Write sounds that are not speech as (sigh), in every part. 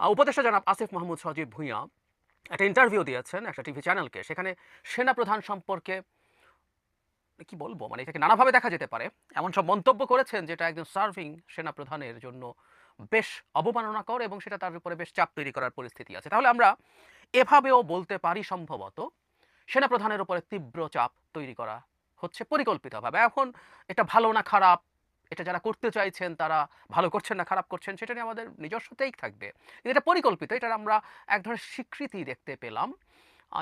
উপদেষ্টা জনাব আসিফ মাহমুদ সজীব ভুঁইয়া একটা ইন্টারভিউ দিয়েছেন একটা টিভি চ্যানেলকে সেখানে সেনাপ্রধান সম্পর্কে কি বলব? মানে এটাকে নানাভাবে দেখা যেতে পারে। এমন সব মন্তব্য করেছেন যেটা একজন সার্ভিং সেনাপ্রধানের জন্য বেশ অবমাননাকর এবং সেটা তার উপরে বেশ চাপ তৈরি করার পরিস্থিতি আছে। তাহলে আমরা এভাবেও বলতে পারি সম্ভবত সেনাপ্রধানের উপরে তীব্র চাপ তৈরি করা হচ্ছে পরিকল্পিতভাবে। এখন এটা ভালো না খারাপ এটা যারা করতে চাইছেন, তারা ভালো করছেন না, খারাপ করছেন, সেটা নিয়ে আমাদের নিজস্বতেই থাকবে। কিন্তু এটা পরিকল্পিত, এটার আমরা এক ধরনের স্বীকৃতি দেখতে পেলাম।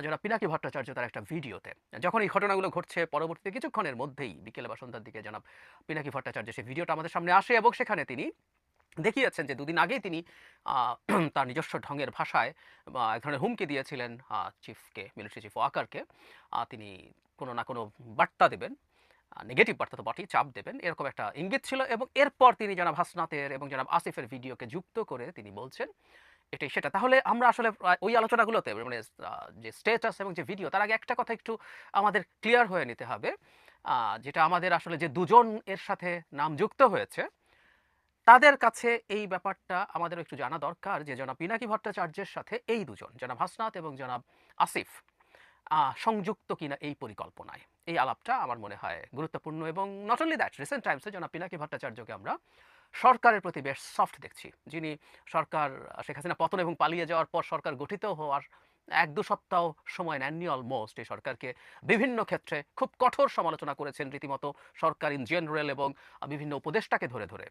যারা পিনাকি ভট্টাচার্য তার একটা ভিডিওতে। যখন এই ঘটনাগুলো ঘটছে, পরবর্তীতে কিছুক্ষণের মধ্যেই, বিকেলে বা সন্ধ্যার দিকে জানাব পিনাকি ভট্টাচার্য সেই ভিডিওটা আমাদের সামনে আসে এবং সেখানে তিনি দেখিয়েছেন যে দুদিন আগেই তিনি তার নিজস্ব ঢঙের ভাষায় এক ধরনের হুমকি দিয়েছিলেন চিফকে, মিলিটারি চিফ ওয়াকারকে। তিনি কোনো না কোনো বার্তা দেবেন। নেগেটিভ বার্তা তো বটেই, চাপ দেবেন। এরকম একটা ইঙ্গিত ছিল এবং এরপর তিনি জনাব হাসনাতের এবং জনাব আসিফের ভিডিওকে যুক্ত করে তিনি বলছেন এটাই সেটা। তাহলে আমরা আসলে ওই আলোচনাগুলোতে মানে যে স্টেটাস এবং যে ভিডিও তার আগে একটা কথা একটু আমাদের ক্লিয়ার হয়ে নিতে হবে। যেটা আমাদের আসলে যে দুজন এর সাথে নাম যুক্ত হয়েছে, তাদের কাছে এই ব্যাপারটা আমাদের একটু জানা দরকার যে জনাব পিনাকি ভট্টাচার্যের সাথে এই দুজন, জনাব হাসনাত এবং জনাব আসিফ। সংযুক্ত কিনা এই পরিকল্পনায়। এই আলাপটা আমার মনে হয় গুরুত্বপূর্ণ এবং নট অনলি দ্যাট রিসেন্ট টাইমসে জনাব পিনাকি ভট্টাচার্যকে আমরা সরকারের প্রতি বেশ সফট দেখছি। যিনি সরকার, শেখ হাসিনা পতন এবং পালিয়ে যাওয়ার পর সরকার গঠিত হওয়ার এক দু সপ্তাহ সময় নেননি অলমোস্ট এই সরকারকে বিভিন্ন ক্ষেত্রে খুব কঠোর সমালোচনা করেছেন রীতিমতো সরকার ইন জেনারেল এবং বিভিন্ন উপদেষ্টাকে ধরে ধরে।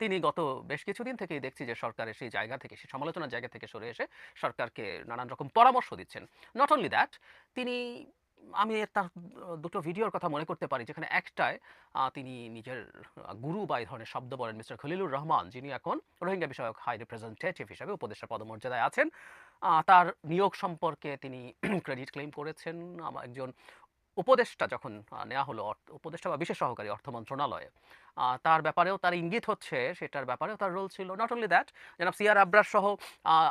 তিনি গত বেশ কিছুদিন থেকেই দেখছি যে সরকারের সেই জায়গা থেকে, সেই সমালোচনার জায়গা থেকে সরে এসে সরকারকে নানান রকম পরামর্শ দিচ্ছেন। নট অনলি দ্যাট তিনি, আমি তার দুটো ভিডিওর কথা মনে করতে পারি, যেখানে একটায় তিনি নিজের গুরু বা এই ধরনের শব্দ বলেন মিস্টার খলিলুর রহমান, যিনি এখন রোহিঙ্গা বিষয়ক হাই রিপ্রেজেন্টেটিভ হিসাবে উপদেষ্টা পদমর্যাদায় আছেন। তার নিয়োগ সম্পর্কে তিনি (clears throat) ক্রেডিট ক্লেম করেছেন। একজন উপদেষ্টা যখন নেওয়া হলো উপদেষ্টা বা বিশেষ সহকারী অর্থ মন্ত্রণালয়ে তার ব্যাপারেও তার ইঙ্গিত হচ্ছে, সেটার ব্যাপারেও তার রোল ছিল। নট অনলি দ্যাট জনাব সিয়ার আব্রার সহ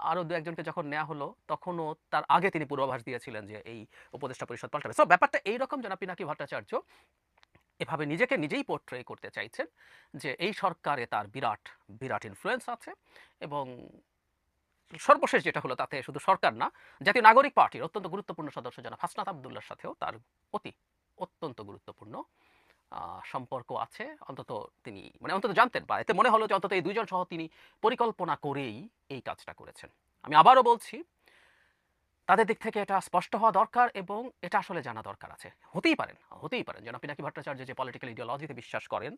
আরও দু একজনকে যখন নেওয়া হলো, তখনও তার আগে তিনি পূর্বাভাস দিয়েছিলেন যে এই উপদেষ্টা পরিষদ পাল্টাবে। সো ব্যাপারটা এইরকম জনাব পিনাকি ভট্টাচার্য এভাবে নিজেকে নিজেই পোর্ট্রে করতে চাইছেন যে এই সরকারে তার বিরাট বিরাট ইনফ্লুয়েন্স আছে এবং সর্বশেষ যেটা হলো তাতে শুধু সরকার না, জাতীয় নাগরিক পার্টির অত্যন্ত গুরুত্বপূর্ণ সদস্য জনাব হাসনাত আবদুল্লার সাথেও তার অতি অত্যন্ত গুরুত্বপূর্ণ সম্পর্ক আছে। অন্তত তিনি মানে অন্তত জানতেন বা এতে মনে হলো যে অন্তত এই দুজন সহ তিনি পরিকল্পনা করেই এই কাজটা করেছেন। আমি আবারও বলছি তাদের দিক থেকে এটা স্পষ্ট হওয়া দরকার এবং এটা আসলে জানা দরকার আছে। হতেই পারেন হতেই পারেন। যেন পিনাকি ভট্টাচার্য যে পলিটিক্যাল ইডিওলজিতে বিশ্বাস করেন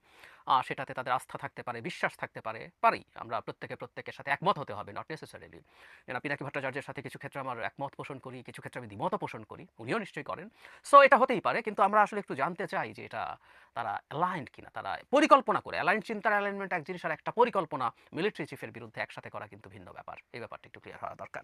সেটাতে তাদের আস্থা থাকতে পারে, বিশ্বাস থাকতে পারে পারি আমরা প্রত্যেকে, প্রত্যেকের সাথে একমত হতে হবে নট নেসেসারিলি যেন পিনাকি ভট্টাচার্যের সাথে কিছু ক্ষেত্রে আমার একমত পোষণ করি, কিছু ক্ষেত্রে আমি দ্বিমত পোষণ করি, উনিও নিশ্চয়ই করেন। সো এটা হতেই পারে, কিন্তু আমরা আসলে একটু জানতে চাই যে এটা তারা অ্যালাইন্ড কিনা, তারা পরিকল্পনা করে। অ্যালাইন চিন্তার অ্যালাইনমেন্ট এক জিনিস আর একটা পরিকল্পনা মিলিটারি চিফের বিরুদ্ধে একসাথে করা কিন্তু ভিন্ন ব্যাপার। এই ব্যাপারটা একটু ক্লিয়ার হওয়া দরকার।